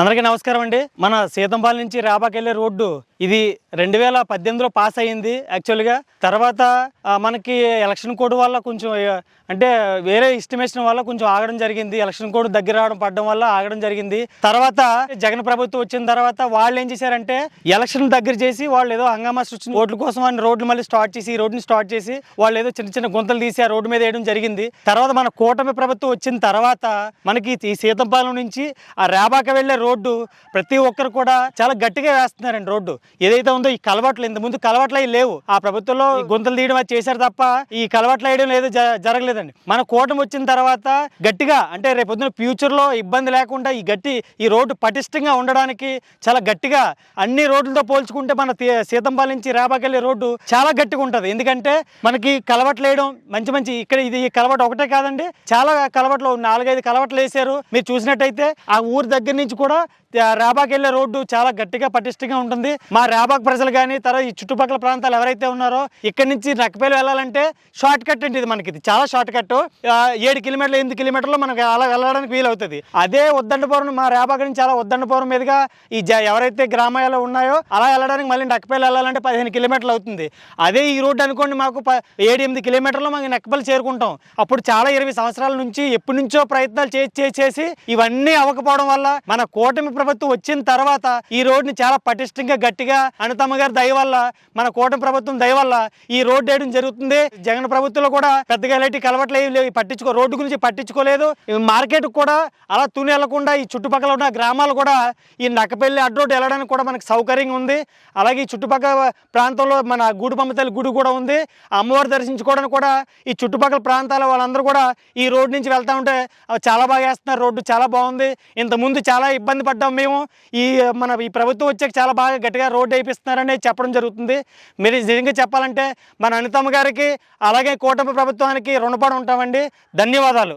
అందరికీ నమస్కారం అండి. మన సీతంపాల నుంచి రాబాకెళ్ళే రోడ్డు ఇది రెండు వేల పద్దెనిమిదిలో పాస్ అయ్యింది. యాక్చువల్గా తర్వాత మనకి ఎలక్షన్ కోడ్ వల్ల కొంచెం అంటే వేరే ఎస్టిమేషన్ వల్ల కొంచెం ఆగడం జరిగింది. ఎలక్షన్ కోడ్ దగ్గర రావడం పడడం వల్ల ఆగడం జరిగింది. తర్వాత జగన్ ప్రభుత్వం వచ్చిన తర్వాత వాళ్ళు ఏం చేశారంటే ఎలక్షన్ దగ్గర చేసి వాళ్ళు ఏదో హంగామా సృష్టి ఓట్ల కోసం అని రోడ్లు మళ్ళీ స్టార్ట్ చేసి ఈ రోడ్ని స్టార్ట్ చేసి వాళ్ళు ఏదో చిన్న చిన్న గుంతలు తీసి ఆ రోడ్డు మీద వేయడం జరిగింది. తర్వాత మన కూటమి ప్రభుత్వం వచ్చిన తర్వాత మనకి ఈ సీతంపాలెం నుంచి ఆ రేబాక వెళ్ళే రోడ్డు ప్రతి ఒక్కరు కూడా చాలా గట్టిగా వేస్తున్నారండి రోడ్డు. ఏదైతే ఉందో ఈ కలవాట్లు ఇంత ముందు కలవాట్లు అవి లేవు. ఆ ప్రభుత్వంలో గుంతలు తీయడం అది చేశారు తప్ప ఈ కలవాట్లు వేయడం లేదు జ- జరగలేదండి. మన కూటమి వచ్చిన తర్వాత గట్టిగా అంటే రేపొద్దున ఫ్యూచర్లో ఇబ్బంది లేకుండా ఈ గట్టి ఈ రోడ్డు పటిష్టంగా ఉండడానికి చాలా గట్టిగా అన్ని రోడ్లతో పోల్చుకుంటే మన సీతంపాల నుంచి రేబాకెళ్ళే రోడ్డు చాలా గట్టిగా ఉంటుంది. ఎందుకంటే మనకి కలవట్లు వేయడం మంచి మంచి ఇక్కడ ఇది ఈ కలవట ఒకటే కాదండి చాలా కలవట్లు నాలుగైదు కలవట్లు వేసారు మీరు చూసినట్టయితే ఆ ఊరు దగ్గర నుంచి కూడా రేబాక్ వెళ్ళే రోడ్డు చాలా గట్టిగా పటిష్టంగా ఉంటుంది. మా రేబాక్ ప్రజలు కానీ తర్వాత ఈ చుట్టుపక్కల ప్రాంతాలు ఎవరైతే ఉన్నారో ఇక్కడ నుంచి నక్కపేలు వెళ్ళాలంటే షార్ట్ కట్ అంటే ఇది మనకి ఇది చాలా షార్ట్ కట్. ఏడు కిలోమీటర్లు ఎనిమిది కిలోమీటర్లు మనకి అలా వెళ్ళడానికి వీలు అవుతుంది అదే ఉద్దండపురం మా రేబాక్ నుంచి అలా ఉద్దండపురం మీదుగా ఈ జ ఎవరైతే గ్రామాలు ఉన్నాయో అలా వెళ్ళడానికి మళ్ళీ నక్కపేలు వెళ్ళాలంటే పదిహేను కిలోమీటర్లు అవుతుంది. అదే ఈ రోడ్డు అనుకోండి మాకు ప- ఏడు ఎనిమిది కిలోమీటర్లు మాకు నక్కపల్లి చేరుకుంటాం. అప్పుడు చాలా ఇరవై సంవత్సరాల నుంచి ఎప్పటి నుంచో ప్రయత్నాలు చేసి చేసి ఇవన్నీ అవ్వకపోవడం వల్ల మన కూటమి ప్రభుత్వం వచ్చిన తర్వాత ఈ రోడ్డుని చాలా పటిష్టంగా గట్టిగా అనితమ్మ గారి దయ వల్ల మన కూటమి ప్రభుత్వం దయ వల్ల ఈ రోడ్డు వేయడం జరుగుతుంది. జగన్ ప్రభుత్వంలో కూడా పెద్దగా ఎలాంటి కలవట్లు లేవు. పట్టించుకో రోడ్డు గురించి పట్టించుకోలేదు. మార్కెట్ కూడా అలా తుని వెళ్ళకుండా ఈ చుట్టుపక్కల ఉన్న గ్రామాలు కూడా ఈ నక్కపల్లి అడ్డు రోడ్డు వెళ్ళడానికి కూడా మనకు సౌకర్యంగా ఉంది. అలాగే ఈ చుట్టుపక్కల ప్రాంతంలో మన గూడుపమ్మ తల్లి గుడి కూడా ఉంది. అమ్మవారు దర్శించుకోవడానికి కూడా ఈ చుట్టుపక్కల ప్రాంతాల వాళ్ళందరూ కూడా ఈ రోడ్డు నుంచి వెళ్తా ఉంటే చాలా బాగా వేస్తున్నారు. రోడ్డు చాలా బాగుంది. ఇంతకుముందు చాలా ఇబ్బంది పడ్డాం మేము. ఈ మన ఈ ప్రభుత్వం వచ్చాక చాలా బాగా గట్టిగా రోడ్డు వేయిస్తున్నారని చెప్పడం జరుగుతుంది. మీరు నిజంగా చెప్పాలంటే మన అనితమ్మ గారికి అలాగే కూటమి ప్రభుత్వానికి రుణపడి ఉంటామండి. ధన్యవాదాలు.